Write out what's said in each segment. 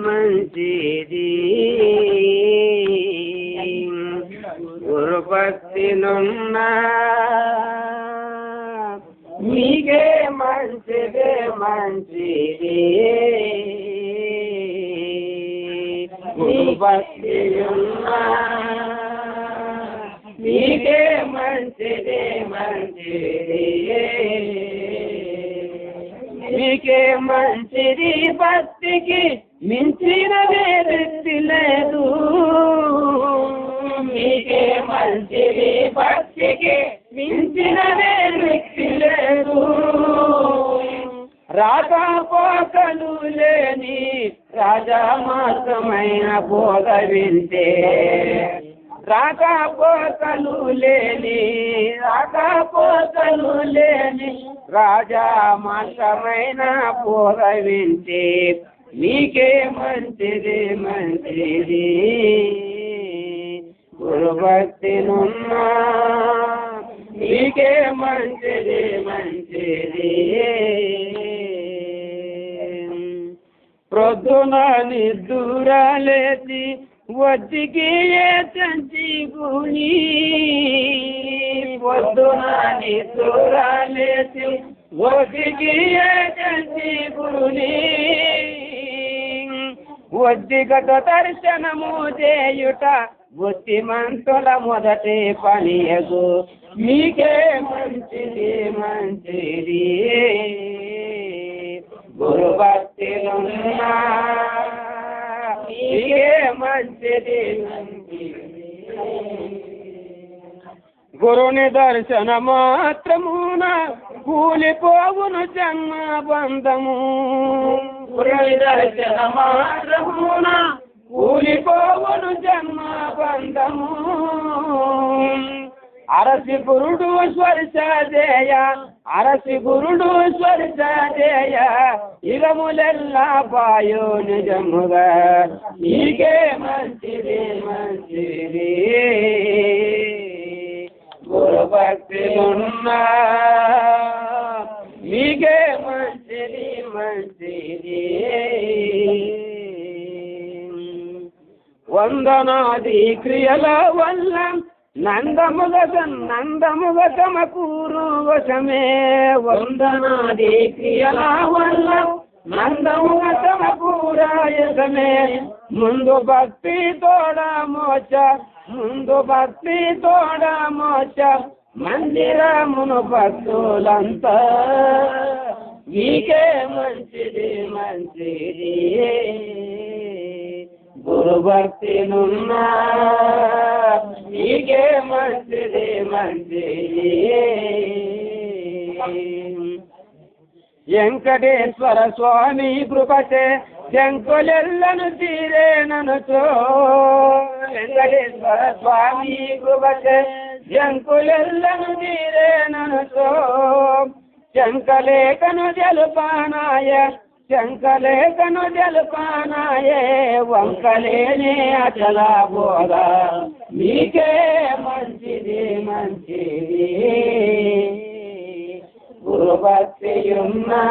మంచిది గురుభక్తి నున్నా మీకే మంచిదే మంచిది గురుభక్తి ఉన్నా మీకే మంచిదే మంచిది మీకే మంచిది భక్తికి మించిన వేరెత్తి లేదు. మీకే మంచిది భక్తికి మించిన వేరెత్తి లేదు. రాకపోకలు లేని రాజామాసమైన బోధ వింటే. రాకపోకలు లేని రాకపోకలు లేని రాజా మాత్రమైన బోధ వింటే. నీకే మంచిది మంచిది గురుభక్తి నున్నా మీకే మంచిది మంచిది ప్రొద్దున నిద్దురాలేసి వద్దికి సంచి గుణి పొద్దున నిద్దురాలేసి వద్దికి సంచి గుని? వద్దిగత దర్శనము చేయుట బుద్ధిమంతుల మొదటి పనియగు మీకే మంచిది మంచిది. గురుభక్తిలున్నా మీకే మంచిది. గురుని దర్శన మాత్రమున కూలిపోవును జన్మ బంధము. గురుని దర్శన మాత్రమున కూలిపోవును జన్మ బంధము అరసి గురుడు స్వర్శదేయ అరసి గురుడు స్వర్శదేయ ఇరములెల్లా పాయో నిజముగా నీకే మంచిది మంచిది గురుభక్తులున్నా నీకే మంచిది మంచిది వందనాది క్రియల వల్ల నందముగత నందముగ సమకూరు వశమే. వందనాది క్రియల వల్ల నందముగ సమకూరాయసమే ముందు భక్తి తోడ మోచ ముందు భక్తి తోడ మోచ మందిరమును భక్తులంతా. మీకే మంచిది మంచిది. గురుభక్తి నున్నా నీకే మంచిది మంచిది. వెంకటేశ్వర స్వామి కృపచే శంకులెల్లను తీరేననుచో వెంకటేశ్వర స్వామి కృపచే శంకులెల్లను తీరేననుచో శంకలేఖను జలుపానాయ శంకలేఖను జలుపానాయే వంకలేనే అచల బోధ. మీకే మంచిది మంచిది. గురుభక్తియున్నా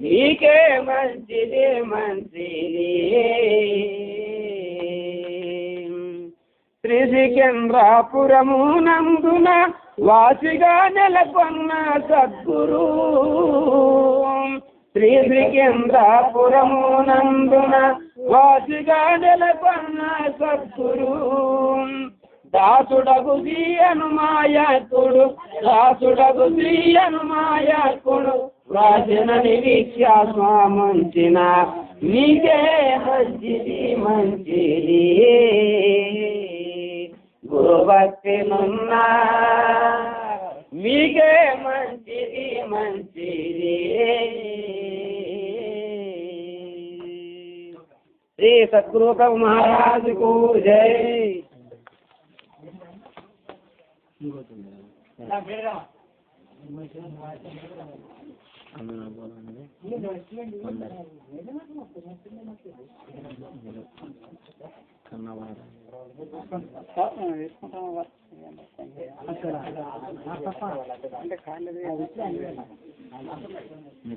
మీకే మంచిది మంచిది. త్రిశికేంద్రాపురము నందున వాసిగా నెలకొన్న సద్గురు. శ్రీశ్రీకేంద్రపురమునందున వాసిగా నెలకొన్న సద్గురు. దాసుడగు శ్రీయను మాయాకుడు దాసుడగు శ్రీయను మాయాకుడు. నిరీక్ష నిరీక్షాస్వామంచిన నీకే మంచిది మంచిది. గురుభక్తి నున్నా మీకే మంచిది మంచిది. శ్రీ సద్గురు మహారాజుకు జై. అంటే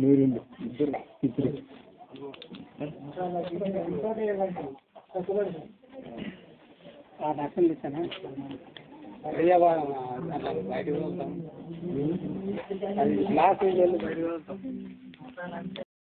నూరుంది ఇద్దరు ఇద్దరు నష్టం ఇస్తానా బయటకు వెళ్తాం. అది లాస్ట్ బయటకు వెళ్తాం.